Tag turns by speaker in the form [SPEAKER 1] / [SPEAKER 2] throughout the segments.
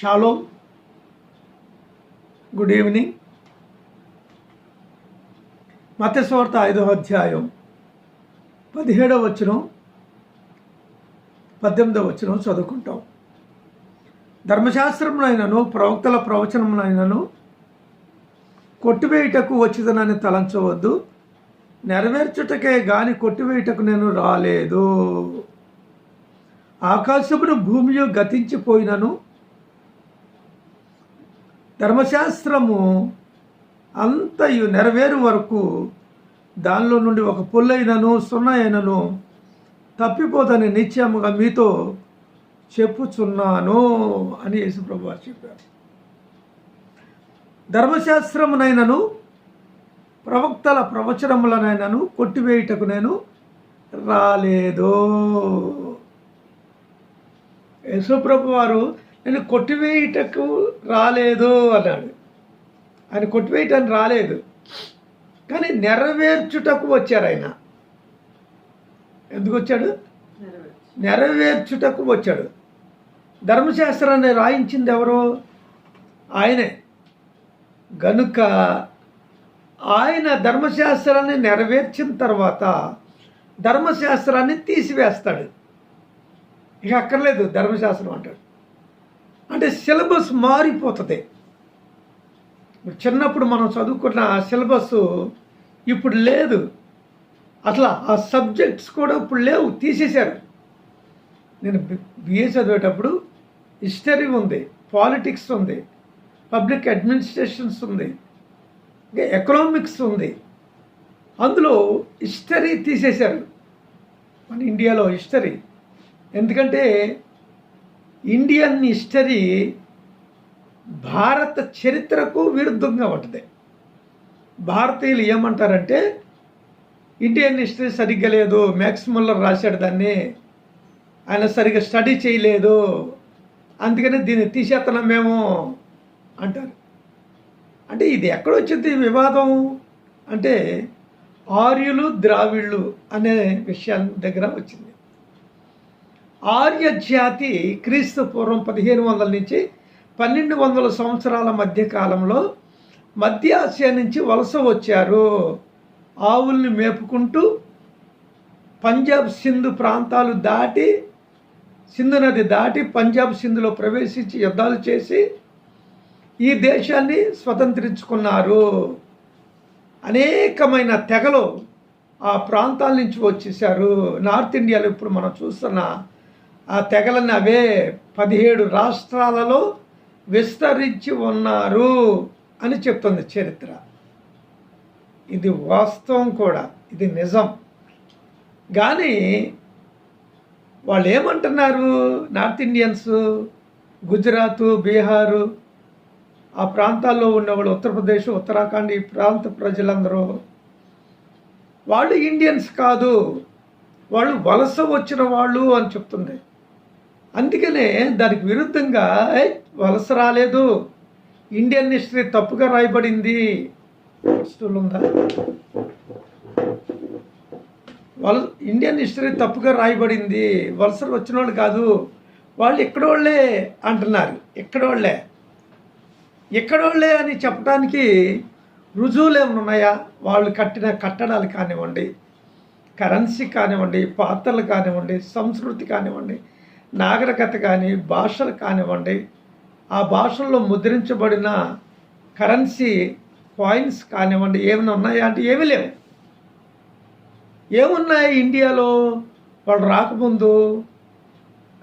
[SPEAKER 1] Shalom good evening మత్స్యవార్త ఐదవ అధ్యాయం పదిహేడవ వచనం పద్దెనిమిదవ వచనం చదువుకుంటాం. ధర్మశాస్త్రమునైనను ప్రవక్తల ప్రవచనమునైనను కొట్టివేయుటకు వచ్చిదనని తలంచవద్దు. నెరవేర్చుటకే గాని కొట్టివేయుటకు నేను రాలేదు. ఆకాశమును భూమియు గతించిపోయినను ధర్మశాస్త్రము అంతయు నెరవేరు వరకు దానిలో నుండి ఒక పుల్లైనను సున్నైనను తప్పిపోదని నిత్యముగా మీతో చెప్పుచున్నాను అని యేసుప్రభు వారు చెప్పారు. ధర్మశాస్త్రమునైనను ప్రవక్తల ప్రవచనములనైనను కొట్టివేయుటకు నేను రాలేదు. యేసుప్రభు వారు నేను కొట్టివేయుటకు రాలేదు అన్నాడు. ఆయన కొట్టివేయటానికి రాలేదు. కానీ నెరవేర్చుటకు వచ్చారు ఆయన. ఎందుకు వచ్చాడు? నెరవేర్చుటకు వచ్చాడు. ధర్మశాస్త్రాన్ని రాయించింది ఎవరు? ఆయనే. గనుక ఆయన ధర్మశాస్త్రాన్ని నెరవేర్చిన తర్వాత ధర్మశాస్త్రాన్ని తీసివేస్తాడు. ఇక అక్కర్లేదు ధర్మశాస్త్రం అంటాడు. అంటే సిలబస్ మారిపోతుంది. చిన్నప్పుడు మనం చదువుకున్న ఆ సిలబస్ ఇప్పుడు లేదు. అట్లా ఆ సబ్జెక్ట్స్ కూడా ఇప్పుడు లేవు తీసేశారు. నేను బిఏ చదివేటప్పుడు హిస్టరీ ఉంది పాలిటిక్స్ ఉంది పబ్లిక్ అడ్మినిస్ట్రేషన్స్ ఉంది ఇంకా ఎకనామిక్స్ ఉంది. అందులో హిస్టరీ తీసేశారు. మన ఇండియాలో హిస్టరీ. ఎందుకంటే ఇండియన్ హిస్టరీ భారత చరిత్రకు విరుద్ధంగా ఉంటుంది. భారతీయులు ఏమంటారంటే ఇండియన్ హిస్టరీ సరిగ్గా లేదు మ్యాక్స్ ముల్లర్ రాశాడు దాన్ని ఆయన సరిగ్గా స్టడీ చేయలేదు అందుకని దీన్ని తీసేస్తున్నాం మేము అంటారు. అంటే ఇది ఎక్కడొచ్చింది వివాదం? అంటే ఆర్యులు ద్రావిళ్ళు అనే విషయాల దగ్గర వచ్చింది. ఆర్య జాతి క్రీస్తు పూర్వం పదిహేను వందల నుంచి పన్నెండు వందల సంవత్సరాల మధ్య కాలంలో మధ్య ఆసియా నుంచి వలస వచ్చారు. ఆవుల్ని మేపుకుంటూ పంజాబ్ సింధు ప్రాంతాలు దాటి సింధు నది దాటి పంజాబ్ సింధులో ప్రవేశించి యుద్ధాలు చేసి ఈ దేశాన్ని స్వతంత్రించుకున్నారు. అనేకమైన తెగలు ఆ ప్రాంతాల నుంచి వచ్చేసారు నార్త్ ఇండియాలో ఇప్పుడు మనం చూస్తున్న ఆ తెగలను అవే పదిహేడు రాష్ట్రాలలో విస్తరించి ఉన్నారు అని చెప్తుంది చరిత్ర. ఇది వాస్తవం కూడా ఇది నిజం. కానీ వాళ్ళు ఏమంటున్నారు నార్త్ ఇండియన్స్ గుజరాత్ బీహారు ఆ ప్రాంతాల్లో ఉన్నవాళ్ళు ఉత్తరప్రదేశ్ ఉత్తరాఖండ్ ఈ ప్రాంత ప్రజలందరూ వాళ్ళు ఇండియన్స్ కాదు వాళ్ళు వలస వచ్చిన వాళ్ళు అని చెప్తుంది. అందుకనే దానికి విరుద్ధంగా వలస రాలేదు. ఇండియన్ హిస్టరీ తప్పుగా రాయబడింది. వస్తువులు ఉందా? వల ఇండియన్ హిస్టరీ తప్పుగా రాయబడింది. వలసలు వచ్చిన వాళ్ళు కాదు. వాళ్ళు ఎక్కడోళ్ళే అంటున్నారు. ఎక్కడోళ్ళే ఎక్కడోళ్ళే అని చెప్పడానికి రుజువులు ఏమైనా ఉన్నాయా? వాళ్ళు కట్టిన కట్టడాలు కానివ్వండి కరెన్సీ కానివ్వండి పాత్రలు కానివ్వండి సంస్కృతి కానివ్వండి నాగరికత కానీ భాషలు కానివ్వండి ఆ భాషల్లో ముద్రించబడిన కరెన్సీ కాయిన్స్ కానివ్వండి ఏమైనా ఉన్నాయా అంటే ఏమీ లేవు. ఏమున్నాయి ఇండియాలో? వాళ్ళు రాకముందు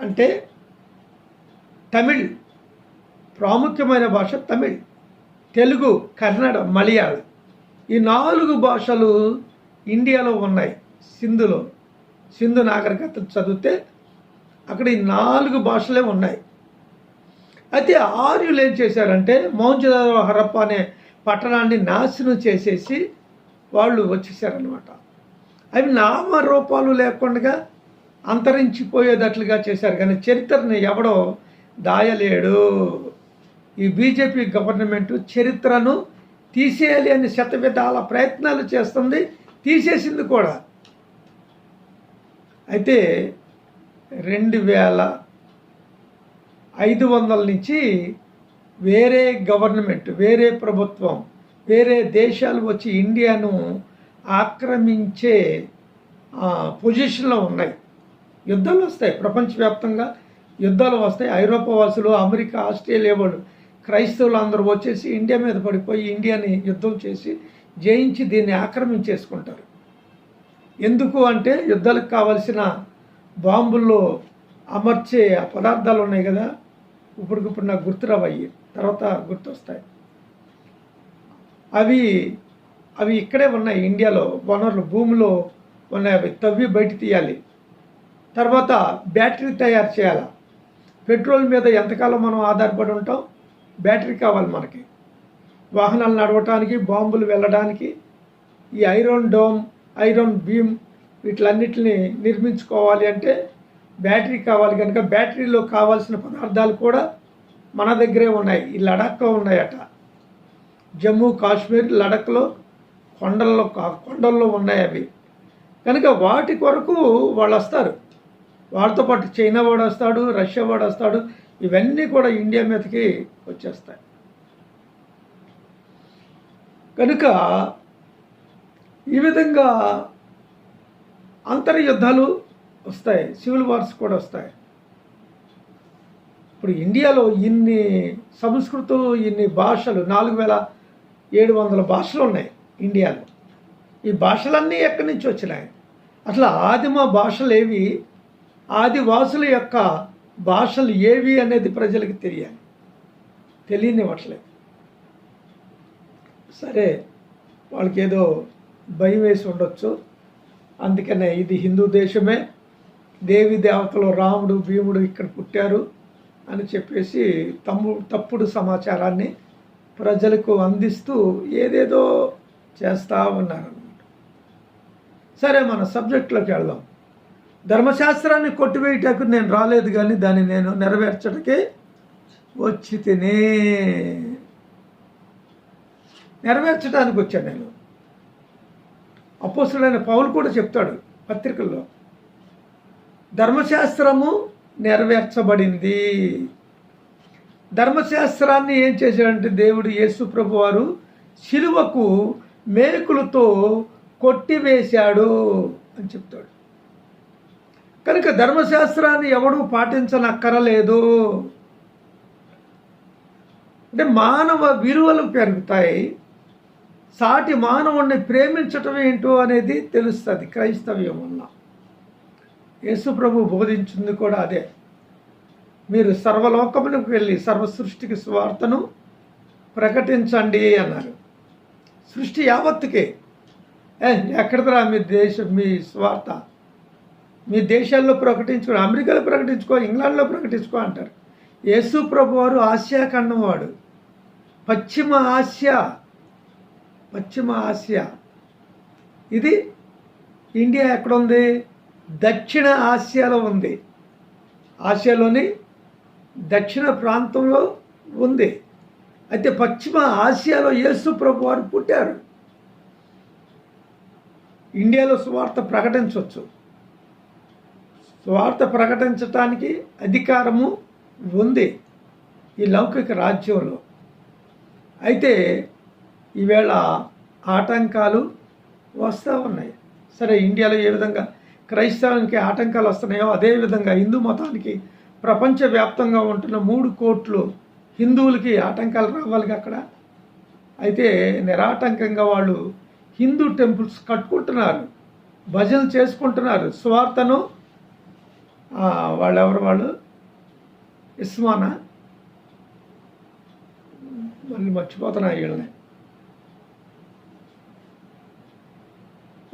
[SPEAKER 1] అంటే తమిళ్ ప్రాముఖ్యమైన భాష తమిళ్ తెలుగు కన్నడ మలయాళం. ఈ నాలుగు భాషలు ఇండియాలో ఉన్నాయి సింధులో. సింధు నాగరికత చదివితే అక్కడ ఈ నాలుగు భాషలే ఉన్నాయి. అయితే ఆర్యులు ఏం చేశారంటే మౌంజదారో హరప్ప అనే పట్టణాన్ని నాశనం చేసేసి వాళ్ళు వచ్చేసారనమాట అవి నామరూపాలు లేకుండా అంతరించిపోయేటట్లుగా చేశారు. కానీ చరిత్రని ఎవడో దాయలేడు. ఈ బీజేపీ గవర్నమెంట్ చరిత్రను తీసేయాలి అని శతవిధాల ప్రయత్నాలు చేస్తుంది తీసేసింది కూడా. అయితే రెండు వేల ఐదు వందల నుంచి వేరే గవర్నమెంట్ వేరే ప్రభుత్వం వేరే దేశాలు వచ్చి ఇండియాను ఆక్రమించే పొజిషన్లో ఉన్నాయి. యుద్ధాలు వస్తాయి ప్రపంచవ్యాప్తంగా. యుద్ధాలు వస్తాయి. ఐరోపా వాసులు అమెరికా ఆస్ట్రేలియా వాళ్ళు క్రైస్తవులు అందరూ వచ్చేసి ఇండియా మీద పడిపోయి ఇండియాని యుద్ధం చేసి జయించి దీన్ని ఆక్రమించేసుకుంటారు. ఎందుకు అంటే యుద్ధాలకు కావలసిన బాంబుల్లో అమర్చే ఆ పదార్థాలు ఉన్నాయి కదా ఇప్పటికిప్పుడు నాకు గుర్తురావయ్యి తర్వాత గుర్తొస్తాయి. అవి అవి ఇక్కడే ఉన్నాయి ఇండియాలో. వనరులు భూమిలో ఉన్నాయి. అవి తవ్వి బయట తీయాలి. తర్వాత బ్యాటరీ తయారు చేయాలి? పెట్రోల్ మీద ఎంతకాలం మనం ఆధారపడి ఉంటాం? బ్యాటరీ కావాలి మనకి. వాహనాలు నడవటానికి బాంబులు వెళ్ళడానికి ఈ ఐరన్ డోమ్ ఐరన్ బీమ్ వీటిలన్నిటిని నిర్మించుకోవాలి అంటే బ్యాటరీ కావాలి కనుక బ్యాటరీలో కావాల్సిన పదార్థాలు కూడా మన దగ్గరే ఉన్నాయి. ఈ లడాఖ్లో ఉన్నాయట. జమ్మూ కాశ్మీర్ లడఖ్లో కొండల్లో కా- కొండల్లో ఉన్నాయి అవి. కనుక వాటి కొరకు వాళ్ళు వస్తారు వాళ్ళతో పాటు చైనా వాడు వస్తాడు రష్యా వాడు వస్తాడు ఇవన్నీ కూడా ఇండియా మీదకి వచ్చేస్తాయి. కనుక ఈ విధంగా అంతర్యుద్ధాలు వస్తాయి సివిల్ వార్స్ కూడా వస్తాయి. ఇప్పుడు ఇండియాలో ఇన్ని సంస్కృతులు ఇన్ని భాషలు నాలుగు వేల ఏడు వందల భాషలు ఉన్నాయి ఇండియాలో. ఈ భాషలన్నీ ఎక్కడి నుంచి వచ్చినాయి? అసలు ఆదిమ భాషలు ఏవి? ఆదివాసుల యొక్క భాషలు ఏవి అనేది ప్రజలకు తెలియాలి. తెలియనివ్వట్లేదు సరే వాళ్ళకి ఏదో భయం వేసి ఉండొచ్చు. అందుకనే ఇది హిందూ దేశమే. దేవి దేవతలు రాముడు భీముడు ఇక్కడ పుట్టారు అని చెప్పేసి తమ్ము తప్పుడు సమాచారాన్ని ప్రజలకు అందిస్తూ ఏదేదో చేస్తూ ఉన్నారన్నమాట. సరే మన సబ్జెక్టులోకి వెళ్దాం. ధర్మశాస్త్రాన్ని కొట్టివేయటకు నేను రాలేదు కానీ దాన్ని నేను నెరవేర్చడానికి వచ్చి తినే. నెరవేర్చడానికి వచ్చాను నేను. అపోసుడైన పౌలు కూడా చెప్తాడు పత్రికల్లో ధర్మశాస్త్రము నెరవేర్చబడింది. ధర్మశాస్త్రాన్ని ఏం చేశాడంటే దేవుడు యేసు ప్రభు వారు శిలువకు మేకులతో కొట్టివేశాడు అని చెప్తాడు. కనుక ధర్మశాస్త్రాన్ని ఎవడూ పాటించనక్కరలేదు. అంటే మానవ విలువలు పెరుగుతాయి సాటి మానవుణ్ణి ప్రేమించటం ఏంటో అనేది తెలుస్తుంది. క్రైస్తవ్యం వల్ల యేసుప్రభు బోధించింది కూడా అదే. మీరు సర్వలోకములకు వెళ్ళి సర్వ సృష్టికి స్వార్థను ప్రకటించండి అన్నారు. సృష్టి యావత్తుకే. ఎక్కడదరా మీ దేశం మీ స్వార్థ మీ దేశాల్లో ప్రకటించుకో అమెరికాలో ప్రకటించుకో ఇంగ్లాండ్లో ప్రకటించుకో అంటారు. యేసు ప్రభు వారు ఆసియా ఖండం వాడు. పశ్చిమ ఆసియా పశ్చిమ ఆసియా. ఇది ఇండియా ఎక్కడ ఉంది దక్షిణ ఆసియాలో ఉంది. ఆసియాలోని దక్షిణ ప్రాంతంలో ఉంది. అయితే పశ్చిమ ఆసియాలో యేసు ప్రభు వారు పుట్టారు. ఇండియాలో స్వార్థ ప్రకటించవచ్చు. స్వార్థ ప్రకటించటానికి అధికారము ఉంది ఈ లౌకిక రాజ్యంలో. అయితే ఈవేళ ఆటంకాలు వస్తూ ఉన్నాయి. సరే ఇండియాలో ఏ విధంగా క్రైస్తవానికి ఆటంకాలు వస్తున్నాయో అదేవిధంగా హిందూ మతానికి ప్రపంచవ్యాప్తంగా ఉంటున్న మూడు కోట్లు హిందువులకి ఆటంకాలు రావాలి అక్కడ. అయితే నిరాటంకంగా వాళ్ళు హిందూ టెంపుల్స్ కట్టుకుంటున్నారు భజనలు చేసుకుంటున్నారు. స్వార్థను వాళ్ళెవరు వాళ్ళు? ఇస్మానా? మళ్ళీ మర్చిపోతున్నా వీళ్ళని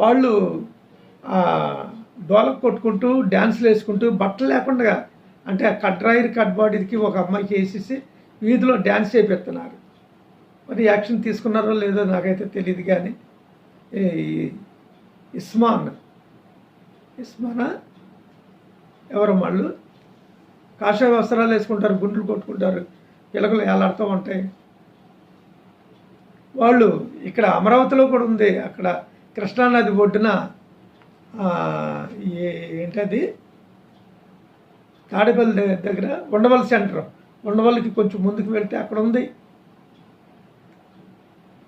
[SPEAKER 1] వాళ్ళు డోలక్ డోలకు కొట్టుకుంటూ డ్యాన్స్లు వేసుకుంటూ బట్టలు లేకుండా అంటే ఆ కడ్రాయిర్ కట్ బాడీకి ఒక అమ్మాయికి వేసేసి వీధిలో డ్యాన్స్ చేపిస్తున్నారు. మరి యాక్షన్ తీసుకున్నారో లేదో నాకైతే తెలియదు కానీ ఈ ఇస్మాన్ ఇస్మానా ఎవరు వాళ్ళు కాషాయ వస్త్రాలు వేసుకుంటారు గుండ్లు కొట్టుకుంటారు పిలకలు ఎలాడుతూ ఉంటాయి. వాళ్ళు ఇక్కడ అమరావతిలో కూడా ఉంది అక్కడ కృష్ణానది ఒడ్డున ఏంటది? తాడేపల్లి దగ్గర ఉండవల్లి సెంటర్. ఉండవల్లికి కొంచెం ముందుకు వెళ్తే అక్కడ ఉంది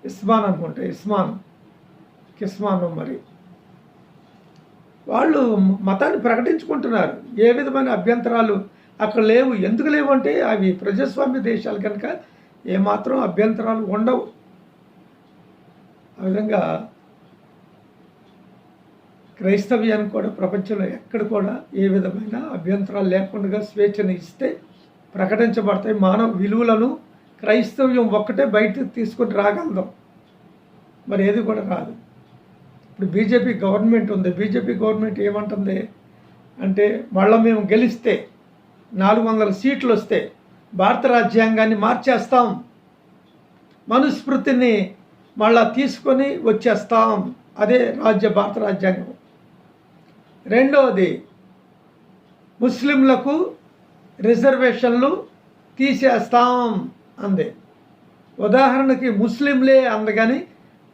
[SPEAKER 1] ఇస్మాన్ అనుకుంటా ఇస్మాన్. కిస్మాన్ మరి. వాళ్ళు మతాన్ని ప్రకటించుకుంటున్నారు. ఏ విధమైన అభ్యంతరాలు అక్కడ లేవు. ఎందుకు లేవు అంటే అవి ప్రజాస్వామ్య దేశాలు కనుక ఏమాత్రం అభ్యంతరాలు ఉండవు. ఆ విధంగా క్రైస్తవ్యానికి కూడా ప్రపంచంలో ఎక్కడ కూడా ఏ విధమైన అభ్యంతరాలు లేకుండా స్వేచ్ఛను ఇస్తే ప్రకటించబడతాయి. మానవ విలువలను క్రైస్తవ్యం ఒక్కటే బయటకు తీసుకొని రాగలదాం. మరి ఏది కూడా రాదు. ఇప్పుడు బీజేపీ గవర్నమెంట్ ఉంది. బీజేపీ గవర్నమెంట్ ఏమంటుంది అంటే మళ్ళీ మేము గెలిస్తే నాలుగు వందల సీట్లు వస్తే భారత రాజ్యాంగాన్ని మార్చేస్తాం. మనుస్మృతిని మళ్ళా తీసుకొని వచ్చేస్తాం. అదే రాజ్య భారత రాజ్యాంగం. రెండవది ముస్లింలకు రిజర్వేషన్లు తీసేస్తాం అంది. ఉదాహరణకి ముస్లింలే అందగాని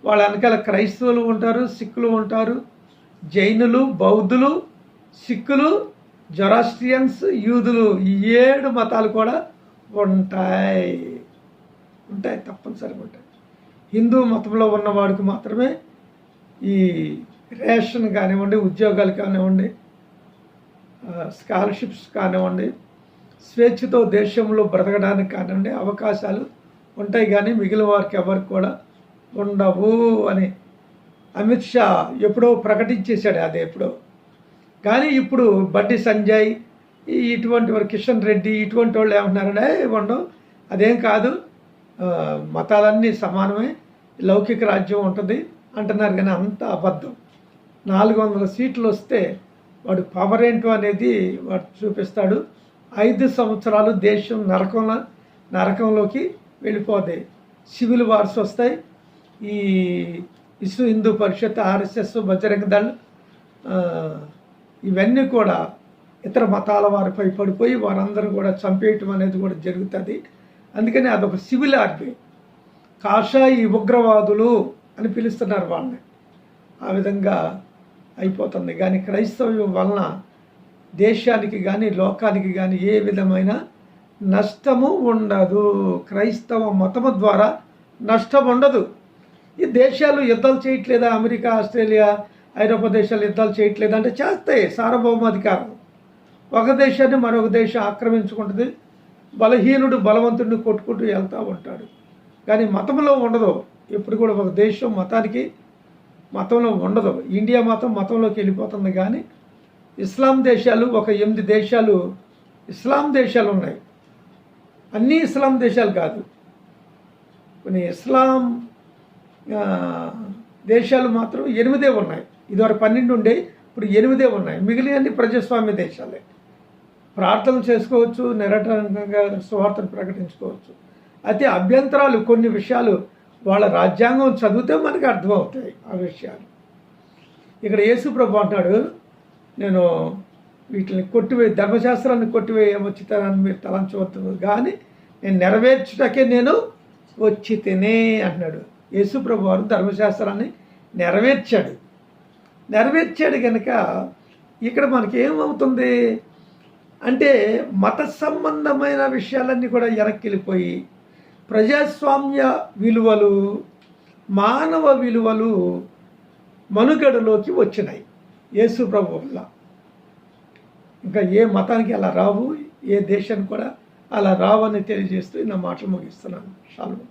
[SPEAKER 1] వాళ్ళ వెనకాల క్రైస్తవులు ఉంటారు సిక్కులు ఉంటారు జైనులు బౌద్ధులు సిక్కులు జొరాస్ట్రియన్స్ యూదులు ఈ ఏడు మతాలు కూడా ఉంటాయి. ఉంటాయి తప్పనిసరిగా ఉంటాయి. హిందూ మతంలో ఉన్నవాడికి మాత్రమే ఈ రేషన్ కానివ్వండి ఉద్యోగాలు కానివ్వండి స్కాలర్షిప్స్ కానివ్వండి స్వేచ్ఛతో దేశంలో బ్రతకడానికి కానివ్వండి అవకాశాలు ఉంటాయి కానీ మిగిలిన వారికి ఎవరికి కూడా ఉండవు అని అమిత్ షా ఎప్పుడో ప్రకటించేశాడు అది ఎప్పుడో. కానీ ఇప్పుడు బండి సంజయ్ ఇటువంటి వారు కిషన్ రెడ్డి ఇటువంటి వాళ్ళు ఏమంటున్నారంటే "ఏ, ఉండవు అదేం కాదు మతాలన్నీ సమానమే లౌకిక రాజ్యం ఉంటుంది అంటున్నారు కానీ అంత అబద్ధం. నాలుగు వందల సీట్లు వస్తే వాడు పవర్ ఏంటో అనేది వాడు చూపిస్తాడు. ఐదు సంవత్సరాలు దేశం నరకంలో నరకంలోకి వెళ్ళిపోతాయి సివిల్ వార్స్ వస్తాయి. ఈ విశ్వ హిందూ పరిషత్ ఆర్ఎస్ఎస్ బజరంగ దళ్ ఇవన్నీ కూడా ఇతర మతాల వారిపై పడిపోయి వారందరూ కూడా చంపేయటం అనేది కూడా జరుగుతుంది. అందుకని అదొక సివిల్ ఆర్మీ. కాషాయి ఉగ్రవాదులు అని పిలుస్తున్నారు వాళ్ళని. ఆ విధంగా అయిపోతుంది. కానీ క్రైస్తవ్యం వలన దేశానికి కానీ లోకానికి కానీ ఏ విధమైన నష్టము ఉండదు. క్రైస్తవ మతము ద్వారా నష్టం ఉండదు. ఈ దేశాలు యుద్ధాలు చేయట్లేదా? అమెరికా ఆస్ట్రేలియా ఐరోపా దేశాలు యుద్ధాలు చేయట్లేదా? అంటే చేస్తాయి. సార్వభౌమాధికారం. ఒక దేశాన్ని మరొక దేశం ఆక్రమించుకుంటుంది. బలహీనుడు బలవంతుడిని కొట్టుకుంటూ వెళ్తూ ఉంటాడు. కానీ మతంలో ఉండదు. ఎప్పుడు కూడా ఒక దేశం మతానికి మతంలో ఉండదు. ఇండియా మతం మతంలోకి వెళ్ళిపోతుంది కానీ ఇస్లాం దేశాలు ఒక ఎనిమిది దేశాలు ఇస్లాం దేశాలు ఉన్నాయి. అన్నీ ఇస్లాం దేశాలు కాదు. కొన్ని ఇస్లాం దేశాలు మాత్రం ఎనిమిదే ఉన్నాయి. ఇదివరకు పన్నెండు ఉండే ఇప్పుడు ఎనిమిదే ఉన్నాయి. మిగిలినన్ని ప్రజాస్వామ్య దేశాలే. ప్రార్థనలు చేసుకోవచ్చు నిరటంగా స్వార్థను ప్రకటించుకోవచ్చు. అయితే అభ్యంతరాలు కొన్ని విషయాలు వాళ్ళ రాజ్యాంగం చదివితే మనకి అర్థమవుతాయి ఆ విషయాలు. ఇక్కడ యేసుప్రభు అంటాడు నేను వీటిని కొట్టివే ధర్మశాస్త్రాన్ని కొట్టివేయ వచ్చితానని మీరు తలంచవద్దు. కానీ నేను నెరవేర్చుటకే నేను వచ్చి తినే అంటున్నాడు యేసుప్రభు వారు ధర్మశాస్త్రాన్ని నెరవేర్చాడు. నెరవేర్చాడు కనుక ఇక్కడ మనకి ఏమవుతుంది? అంటే మత సంబంధమైన విషయాలన్నీ కూడా వెనక్కి వెళ్ళిపోయి ప్రజాస్వామ్య విలువలు మానవ విలువలు మనుగడలోకి వచ్చినాయి. యేసు ప్రభు వల్ల. ఇంకా ఏ మతానికి అలా రావు ఏ దేశానికి కూడా అలా రావని తెలియజేస్తూ నా మాట ముగిస్తున్నాను. షాలు